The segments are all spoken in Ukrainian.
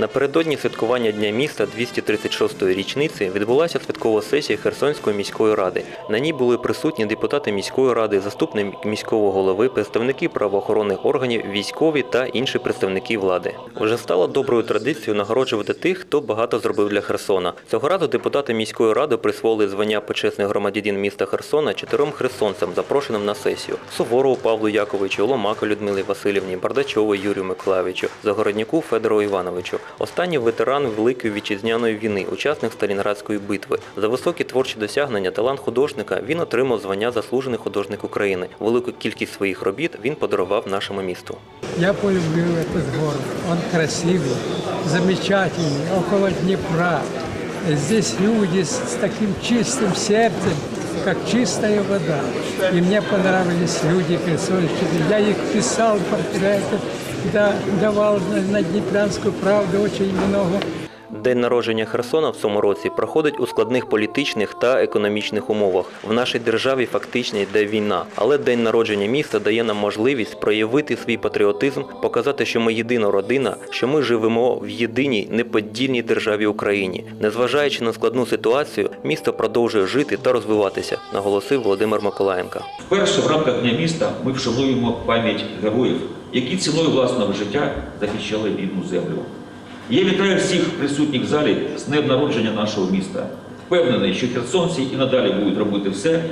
Напередодні святкування Дня міста 236-ї річниці відбулася святкова сесія Херсонської міської ради. На ній були присутні депутати міської ради, заступник міського голови, представники правоохоронних органів, військові та інші представники влади. Вже стало доброю традицією нагороджувати тих, хто багато зробив для Херсона. Цього разу депутати міської ради присвоїли звання почесних громадянин міста Херсона чотирьом херсонцям, запрошеним на сесію: Суворову Павлу Яковичу, Ломако Людмилі Васильівні, Бардачову Юрію Миколаївичу, Загородняку Федору Івановичу. Останній ветеран Великої вітчизняної війни, учасник Сталінградської битви. За високі творчі досягнення, талант художника він отримав звання заслужений художник України. Велику кількість своїх робіт він подарував нашому місту. Я полюбил этот город. Он красивый, замечательный, около Днепра. Здесь люди с, с таким чистым сердцем, как чистая вода. И мне понравились люди херсонщины. Я их писал портреты, да, давал на, Днепрянскую правду очень много. День народження Херсона в цьому році проходить у складних політичних та економічних умовах. В нашій державі фактично йде війна, але день народження міста дає нам можливість проявити свій патріотизм, показати, що ми єдина родина, що ми живемо в єдиній неподільній державі Україні. Незважаючи на складну ситуацію, місто продовжує жити та розвиватися, наголосив Володимир Миколаєнко. Вперше в рамках Дня міста ми вшануємо пам'ять героїв, які ціною власного життя захищали рідну землю. Я вітаю всіх присутніх в залі з днем народження нашого міста. Впевнений, що херсонці і надалі будуть робити все,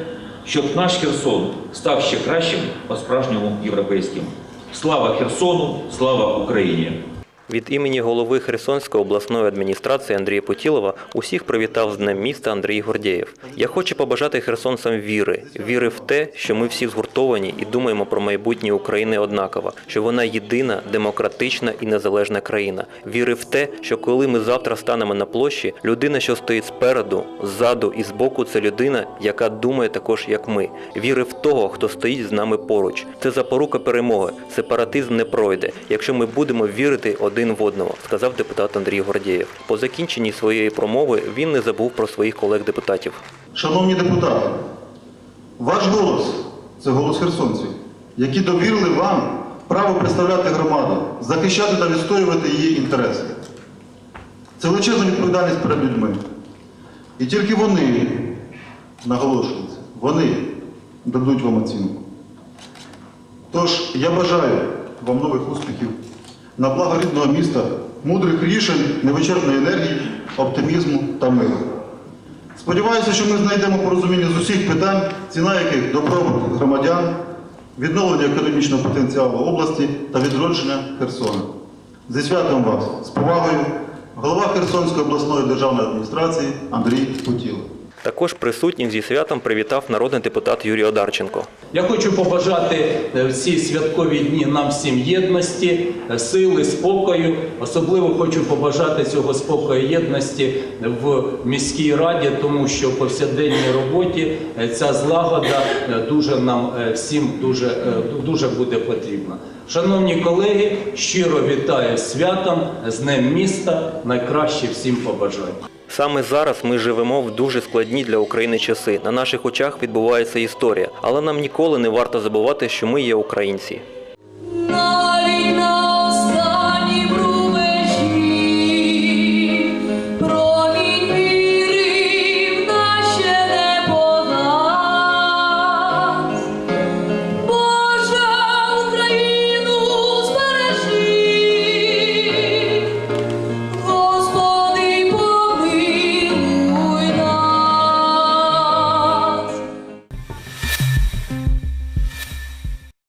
щоб наш Херсон став ще кращим, по-справжньому європейським. Слава Херсону, слава Україні! Від імені голови Херсонської обласної адміністрації Андрія Путілова усіх привітав з Днем міста Андрій Гордєєв. Я хочу побажати херсонцям віри, віри в те, що ми всі згуртовані і думаємо про майбутнє України однаково, що вона єдина, демократична і незалежна країна. Віри в те, що коли ми завтра станемо на площі, людина, що стоїть спереду, ззаду і збоку, це людина, яка думає також як ми. Віри в того, хто стоїть з нами поруч. Це запорука перемоги. Сепаратизм не пройде, якщо ми будемо вірити один в одного, сказав депутат Андрій Гордєєв. По закінченні своєї промови він не забув про своїх колег-депутатів. Шановні депутати, ваш голос це голос херсонців, які довірили вам право представляти громаду, захищати та відстоювати її інтереси. Це величезна відповідальність перед людьми. І тільки вони, наголошуються, вони дадуть вам оцінку. Тож я бажаю вам нових успіхів на благо рідного міста, мудрих рішень, невичерпної енергії, оптимізму та миру. Сподіваюся, що ми знайдемо порозуміння з усіх питань, ціна яких добробут громадян, відновлення економічного потенціалу області та відродження Херсона. Зі святом вас, з повагою, голова Херсонської обласної державної адміністрації Андрій Путілов. Також присутніх зі святом привітав народний депутат Юрій Одарченко. Я хочу побажати е, в ці святкові дні нам всім єдності, е, сили, спокою. Особливо хочу побажати цього спокою єдності в міській раді, тому що в повсякденній роботі е, ця злагода дуже нам всім дуже, дуже буде потрібна. Шановні колеги, щиро вітаю святом, з Днем міста. Найкраще всім побажаю. Саме зараз ми живемо в дуже складні для України часи. На наших очах відбувається історія, але нам ніколи не варто забувати, що ми є українці.